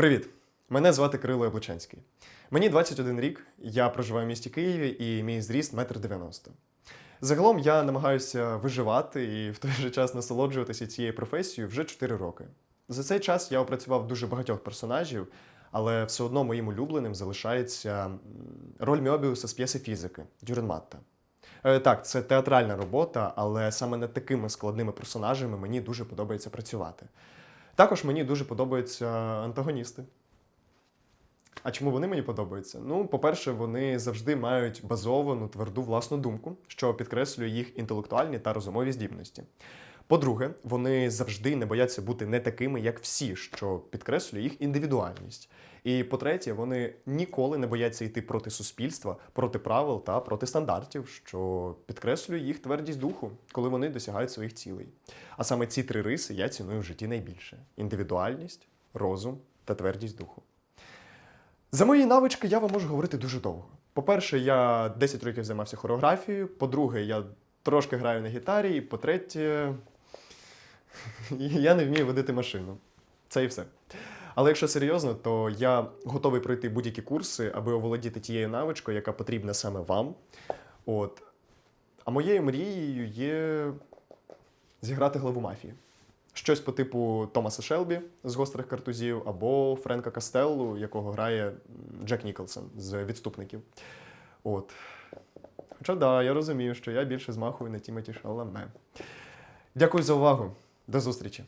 Привіт! Мене звати Кирило Яблучанський. Мені 21 рік, я проживаю в місті Києві і мій зріст 1,90 м. Загалом я намагаюся виживати і в той же час насолоджуватися цією професією вже 4 роки. За цей час я опрацював дуже багатьох персонажів, але все одно моїм улюбленим залишається роль Мьобіуса з п'єси фізики Дюренматта. Е, Так, це театральна робота, але саме над такими складними персонажами мені дуже подобається працювати. Також мені дуже подобаються антагоністи. А чому вони мені подобаються? Ну, по-перше, вони завжди мають базовану тверду власну думку, що підкреслює їх інтелектуальні та розумові здібності. По-друге, вони завжди не бояться бути не такими, як всі, що підкреслює їх індивідуальність. І по-третє, вони ніколи не бояться йти проти суспільства, проти правил та проти стандартів, що підкреслює їх твердість духу, коли вони досягають своїх цілей. А саме ці три риси я ціную в житті найбільше: індивідуальність, розум та твердість духу. За мої навички я вам можу говорити дуже довго. По-перше, я 10 років займався хореографією. По-друге, я трошки граю на гітарі. І по-третє, я не вмію водити машину. Це і все. Але якщо серйозно, то я готовий пройти будь-які курси, аби оволодіти тією навичкою, яка потрібна саме вам. От. А моєю мрією є зіграти главу мафії. Щось по типу Томаса Шелбі з гострих картузів, або Френка Кастеллу, якого грає Джек Ніколсон з відступників. От. Хоча да, я розумію, що я більше змахую на Тімоті Шаламе. Дякую за увагу. До зустрічі!